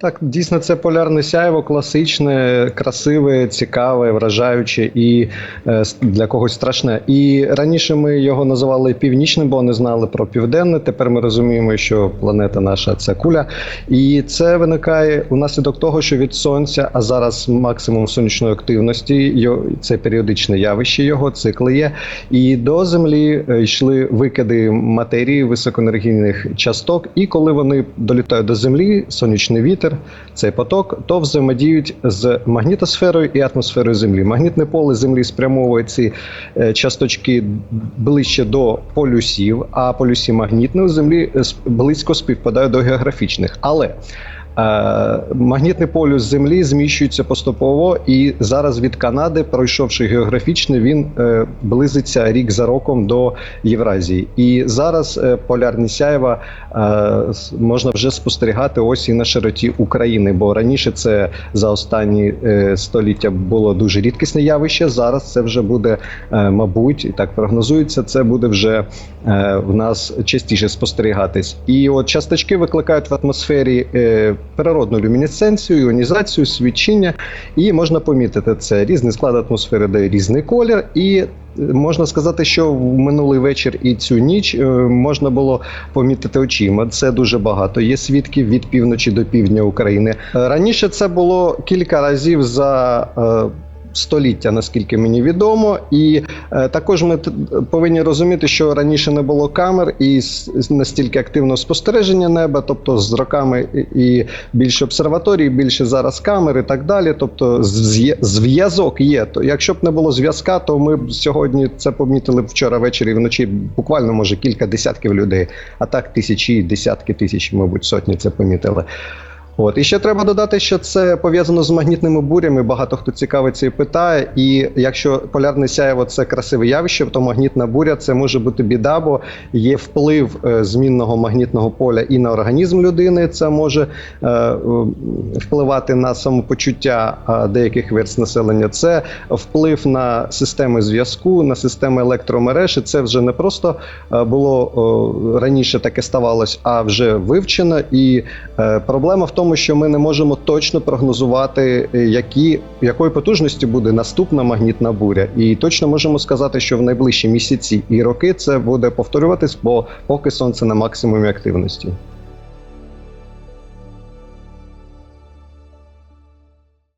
Так, дійсно, це полярне сяйво, класичне, красиве, цікаве, вражаюче і е, для когось страшне. І раніше ми його називали північним, бо не знали про південне. Тепер ми розуміємо, що планета наша це куля. І це виникає унаслідок того, що від сонця, а зараз максимум сонячної активності, це періодичне явище, його цикли є. І до Землі е, йшли викиди матерії високоенергійних часток. І коли вони долітають до Землі, сонячний вітер, цей поток, то взаємодіють з магнітосферою і атмосферою Землі. Магнітне поле Землі спрямовує ці е, часточки ближче до полюсів, а полюсі магнітної Землі близько співпадають до географічних. Але Магнітний полюс Землі зміщується поступово, і зараз від Канади, пройшовши географічно, він е, близиться рік за роком до Євразії. І зараз е, полярні сяйва е, можна вже спостерігати ось і на широті України. Бо раніше це за останні е, століття було дуже рідкісне явище. Зараз це вже буде, е, мабуть, і так прогнозується. Це буде вже е, в нас частіше спостерігатись. І от часточки викликають в атмосфері е, природну люмінесценцію, іонізацію, свічення, і можна помітити це. Різний склад атмосфери дає різний колір, і е, можна сказати, що в минулий вечір і цю ніч е, можна було помітити очима. Це дуже багато. Є свідків від півночі до півдня України. Е, Раніше це було кілька разів за. Століття, наскільки мені відомо, і е, також ми повинні розуміти, що раніше не було камер і настільки активного спостереження неба, тобто з роками і більше обсерваторій, більше зараз камер і так далі. Тобто зв'язок є. То якщо б не було зв'язка, то ми б сьогодні це помітили б вчора ввечері вночі. Буквально може кілька десятків людей, а так тисячі, десятки тисяч, мабуть, сотні це помітили. От і ще треба додати, що це пов'язано з магнітними бурями. Багато хто цікавиться і питає. І якщо полярне сяєво це красиве явище, то магнітна буря це може бути біда, бо є вплив е, змінного магнітного поля і на організм людини. Це може е, впливати на самопочуття деяких верст населення. Це вплив на системи зв'язку, на системи електромереж. І це вже не просто е, було раніше таке ставалось, а вже вивчено. І проблема в тому, що ми не можемо точно прогнозувати, е, які, якої потужності буде наступна магнітна буря. І точно можемо сказати, що в найближчі місяці і роки це буде повторюватись, бо поки сонце на максимумі активності.